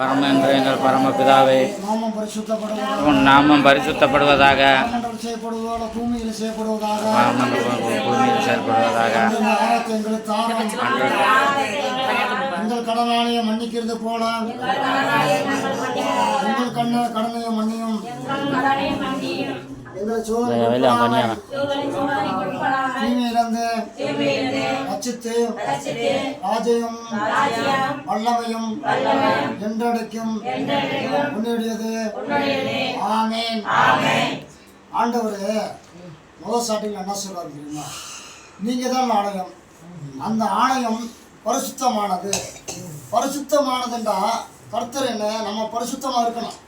பரம என்ற எங்கள் பரமபிதாவே நாமம் உன் நாமம் பரிசுத்தப்படுவதாக பூமியில் செய்யப்படுவதாக பூமியில் செயல்படுவதாக எங்களுக்கு எங்கள் கடனாளியை மன்னிக்கிறது போல எங்கள் கண்ண கடனையும் மன்னியும். ராஜையும் வல்லமையும் என்றடைக்கும். உன்னுடையது. ஆமேன். ஆண்டவரே முதல் ஸ்டார்டிங்கில் என்ன சொல்றாரு தெரியுமா? நீங்க தான் ஆலயம் அந்த ஆலயம் பரிசுத்தமானது. பரிசுத்தமானதுண்டா கர்த்தர் என்ன நம்ம பரிசுத்தமா இருக்கணும்.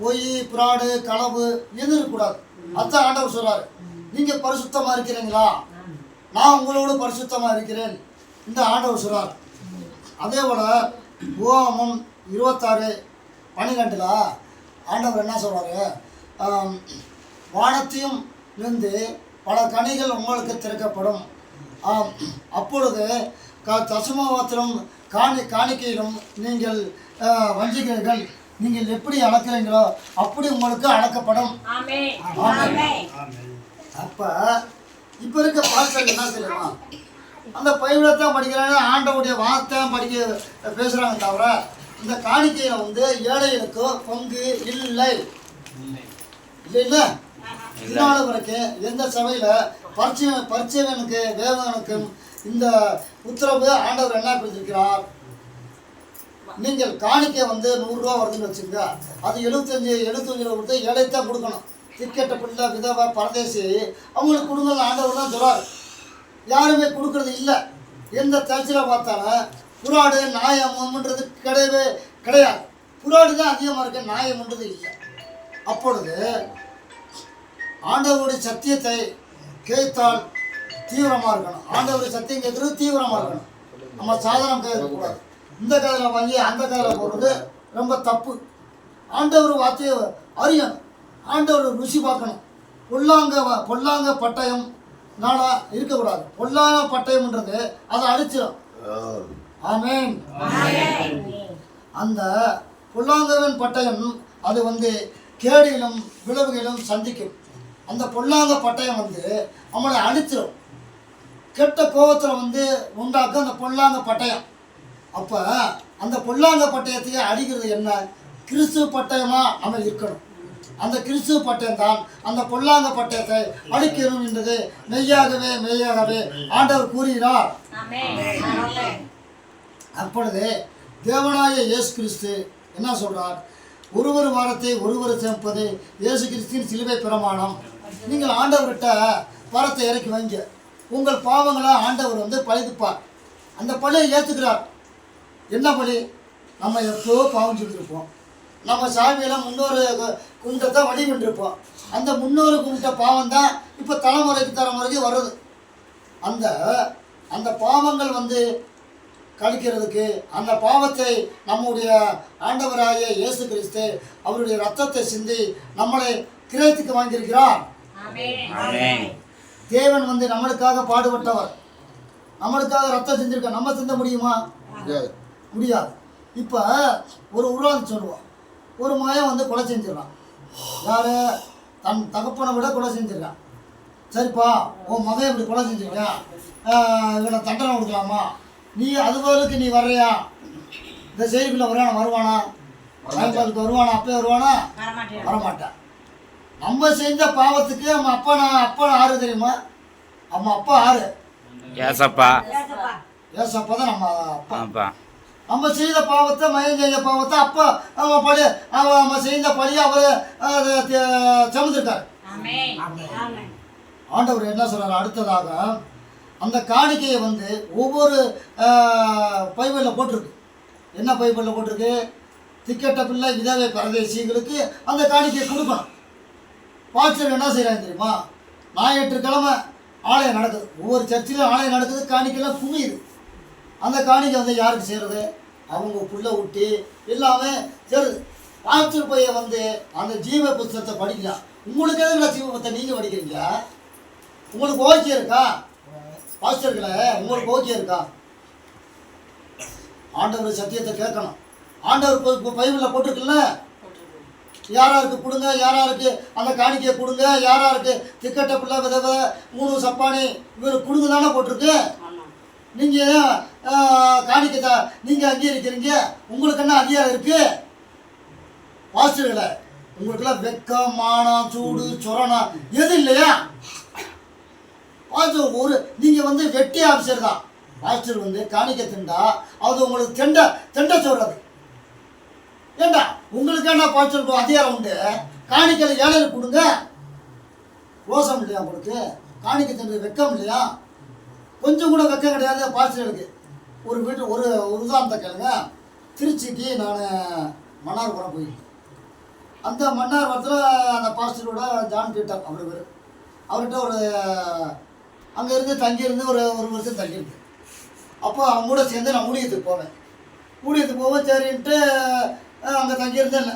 பொய் பிராடு களவு எது இருக்கக்கூடாது அதான் ஆண்டவர் சொல்றாரு. நீங்க பரிசுத்தமா இருக்கிறீங்களா? நான் உங்களோட பரிசுத்தமா இருக்கிறேன் இந்த ஆண்டவர் சொல்றாரு. அதே போல ஓமம் இருபத்தாறு பன்னிரெண்டுல ஆண்டவர் என்ன சொல்றாரு? வானத்தையும் இருந்து பல கனிகள் உங்களுக்கு திறக்கப்படும். அப்பொழுது க தசுமாவத்திலும் காணி காணிக்கையிலும் நீங்கள் வஞ்சிக்கிறீர்கள். நீங்கள் எப்படி அளக்கிறீங்களோ அப்படி உங்களுக்கு அளக்கப்படும். அப்ப இப்ப இருக்க பாஸ்டர் என்ன தெரியுமா அந்த பைபிளை தான் படிக்கிறாங்க ஆண்டவுடைய வார்த்தை படிக்க பேசுறாங்க தவிர இந்த காணிக்கையில வந்து ஏழைகளுக்கு பங்கு இல்லை. இல்லை. இல்ல இந்நாள் வரைக்கும் எந்த சபையில பரிச்சய பரிச்சயவனுக்கு வேதவனுக்கும் இந்த உத்தரவு ஆண்டவர் என்ன கொடுத்திருக்கிறார்? நீங்கள் காணிக்கை வந்து நூறுரூவா வருதுன்னு வச்சுங்க அது எழுபத்தஞ்சு எழுபத்தஞ்சு ரூபா கொடுத்து ஏழைத்தான் கொடுக்கணும். திக்கெட்ட பிள்ளை விதவை பரதேசி அவங்களுக்கு கொடுங்க ஆண்டவர் தான் சொல்வார் யாருமே கொடுக்கறது இல்லை. எந்த தச்சில் பார்த்தாலும் புறாடு நாயம்ன்றது கிடையவே கிடையாது. புறாடு தான் அதிகமாக இருக்கு நாயம்ன்றது இல்லை. அப்பொழுது ஆண்டவருடைய சத்தியத்தை கேட்டால் தீவிரமாக இருக்கணும். ஆண்டவருடைய சத்தியம் கேட்குறது தீவிரமாக இருக்கணும். நம்ம சாதனம் கேட்கக்கூடாது. இந்த கதையில் வாங்கி அந்த கதையில் போடுறது ரொம்ப தப்பு. ஆண்டவர் வார்த்தையை அறியணும். ஆண்டவர் ருசி பார்க்கணும். பொல்லாங்க வ- பொல்லாங்க பட்டயம் நாளா இருக்கக்கூடாது. பொல்லாங்க பட்டயம்ன்றது அதை அழிச்சிடும் ஆமேன். அந்த பொல்லாங்கவன் பட்டயம் அது வந்து கேடிலும் விளைவுகளிலும் சந்திக்கும். அந்த பொல்லாங்க பட்டயம் வந்து அவனை அழிச்சிடும் கெட்ட கோபத்தில் வந்து உண்டாக்க அந்த பொல்லாங்க பட்டயம். அப்போ அந்த பொல்லாங்க பட்டயத்தையே அடிக்கிறது என்ன? கிறிஸ்துவ பட்டயமாக அவன் இருக்கணும் அந்த கிறிஸ்துவ பட்டயம் தான் அந்த பொல்லாங்க பட்டயத்தை அழிக்கணும் என்றது மெய்யாகவே மெய்யாகவே ஆண்டவர் கூறினார் அப்பொழுது தேவனாய இயேசு கிறிஸ்து என்ன சொல்றார்? ஒருவர் வாரத்தை ஒருவர் சேர்ப்பது இயேசு கிறிஸ்தின் சிலுவை பிரமாணம். நீங்கள் ஆண்டவர்கிட்ட வரத்தை இறக்கி வைங்க. உங்கள் பாவங்களை ஆண்டவர் வந்து பழிதுப்பார் அந்த பழியை ஏற்றுக்கிறார் என்ன பழி நம்ம எப்போ பாவம் செஞ்சுருப்போம். நம்ம சாமியில் முன்னோரு கும்பிட்டத்தை வழிபட்டிருப்போம் அந்த முன்னோரு கும்பிட்ட பாவம் தான் இப்போ தலைமுறைக்கு தலைமுறைக்கு வருது அந்த அந்த பாவங்கள் வந்து கழிக்கிறதுக்கு அந்த பாவத்தை நம்முடைய ஆண்டவராகிய இயேசு கிறிஸ்து அவருடைய ரத்தத்தை சிந்தி நம்மளை கிரயத்துக்கு வாங்கியிருக்கிறார். ஆமென். தேவன் வந்து நம்மளுக்காக பாடுபட்டவர். நம்மளுக்காக ரத்தம் செஞ்சிருக்க நம்ம சிந்த முடியுமா? முடியாது. இப்போ ஒரு உருவாக்கம் சொல்லுவோம். ஒரு மகன் வந்து கொலை செஞ்சிடறான். யார்? தன் தகப்பனை விட கொலை செஞ்சிடறான். சரிப்பா உன் மகன் இப்படி கொலை செஞ்சிருக்கான் இவனை தண்டனை கொடுக்கலாமா? நீ அதுபோலுக்கு நீ வர்றியா? இந்த செய்திக்குள்ளே வருவானா வருவானா? வாய்ப்பாளுக்கு வருவானா? அப்பே வருவானா? வரமாட்டான். நம்ம செஞ்ச பாவத்துக்கு நம்ம அப்பா நான் அப்பா ஆறு தெரியுமா? நம்ம அப்பா ஆறு ஏசப்பா. ஏசப்பா. தான் நம்ம அப்பா. நம்ம செய்த பாவத்தை மயம் செஞ்ச பாவத்தை அப்பா அவன் பழி அவன் நம்ம செய்த பழியை அவர் சுமந்திருக்கார் ஆண்டவர் என்ன சொல்றாரு? அடுத்ததாக அந்த காணிக்கையை வந்து ஒவ்வொரு பைபிளில் போட்டிருக்கு. என்ன பைபிளில் போட்டிருக்கு? திக்கெட்ட பிள்ளை விதவை பரதேசிகளுக்கு அந்த காணிக்கையை கொடுக்கணும். பாஸ்டர் என்ன செய்கிறாங்க தெரியுமா? ஞாயிற்றுக்கிழமை ஆலயம் நடக்குது. ஒவ்வொரு சர்ச்சிலும் ஆலயம் நடக்குது காணிக்கைலாம் குமியுது. அந்த காணிக்கை வந்து யாருக்கு சேருது அவங்க புள்ள விட்டு எல்லாமே சேருது ஆற்று போய் வந்து அந்த ஜீவ புத்தகத்தை படிக்கலாம் உங்களுக்கு எதுக்கு ஜீவ புத்தகத்தை நீங்கள் படிக்கிறீங்க உங்களுக்கு ஓகே இருக்கா? பாஸ்டர்களே உங்களுக்கு ஓகே இருக்கா? ஆண்டவர் சத்தியத்தை கேட்கணும். ஆண்டவர் பைபிளில் போட்டிருக்குல்ல? யாராருக்கு கொடுங்க யாராருக்கு அந்த காணிக்கையை கொடுங்க யாராருக்கு திக்கட்ட பிள்ளை விதவை மூணு சப்பானி இவர் கொடுங்க தானே போட்டிருக்கு? நீங்கள் காணிக்கை தான் நீங்கள் அங்கீகரிக்கிறீங்க உங்களுக்கு என்ன அதிகாரம் இருக்குது வாசல்களை. உங்களுக்கெல்லாம் வெக்கம் மானம் சூடு சொரணம் எது இல்லையா? வாசல் ஒரு நீங்கள் வந்து வெட்டி ஆஃபீஸர் தான். வாசல் வந்து காணிக்கை திண்டா அது உங்களுக்கு தெண்ட தெண்ட சொல்கிறது ஏண்டா உங்களுக்கு என்ன பாய்ச்சல் அதிகாரம் உண்டு? காணிக்கையில் ஏழையில் கொடுங்க. ரோசம் இல்லையா உங்களுக்கு? காணிக்க திண்டு வெக்கம் இல்லையா? கொஞ்சம் கூட வெக்கம் கிடையாது பாய்ச்சலுக்கு ஒரு வீட்டு ஒரு ஒரு உதாரணத்தை கேளுங்க. திருச்சிக்கு நான் மன்னார்புரம் போயிருக்கேன் அந்த மன்னார்புரத்தில் அந்த பாஸ்டரோட ஜான் பீட்டர் அவர் பேர். அவர்கிட்ட ஒரு அங்கே இருந்து தங்கியிருந்து ஒரு ஒரு வருஷம் தங்கியிருக்கு அப்போ அவங்க கூட சேர்ந்து நான் ஊழியத்துக்கு போவேன். ஊழியத்துக்கு போவேன் சரின்ட்டு அங்கே தங்கியிருந்தேன்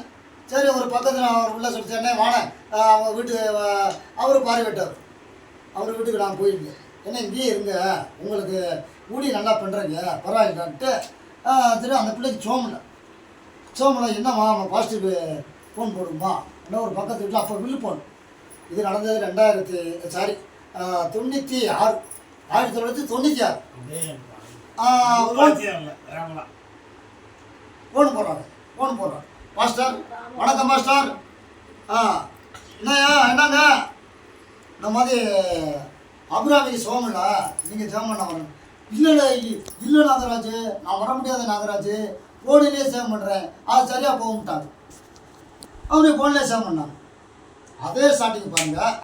சரி ஒரு பக்கத்தில் அவர் உள்ள சொல்லி சொன்னேன் வானேன் அவங்க வீட்டு அவர் பார்வையிட்டார். அவர் வீட்டுக்கு நான் போயிருந்தேன். என்ன இங்கேயே இருங்க. உங்களுக்கு ஊழி நல்லா பண்ணுறீங்க பரவாயில்லான்ட்டு திரு அந்த பிள்ளைக்கு சோமலை. சோமலை என்னம்மா நம்ம பாஸ்ட்டுக்கு ஃபோன் போடுமா என்ன ஒரு பக்கத்து வீட்டில் அப்போ வில்லு ஃபோன் இது நடந்தது ரெண்டாயிரத்தி சாரி தொண்ணூற்றி ஆறு. ஆயிரத்தி தொள்ளாயிரத்தி தொண்ணூற்றி ஆறு. ஃபோன் ஃபோன் போடுறாங்க ஃபோன் போடுறாங்க மாஸ்டர் வணக்கம் மாஸ்டர். ஆ என்னய்யா என்னங்க? இந்த மாதிரி அபிராமி சோமல நீங்கள் ஜெபம் பண்ண வரணும் இல்லை இல்லை நாகராஜ். நான் வர முடியாத நாகராஜ். ஃபோனிலே சேவ் பண்ணுறேன் அது சரியாக போகும்ட்டாங்க அவரே ஃபோன்லேயே சேவ் பண்ணாங்க அதே ஸ்டார்டிங் பாருங்கள்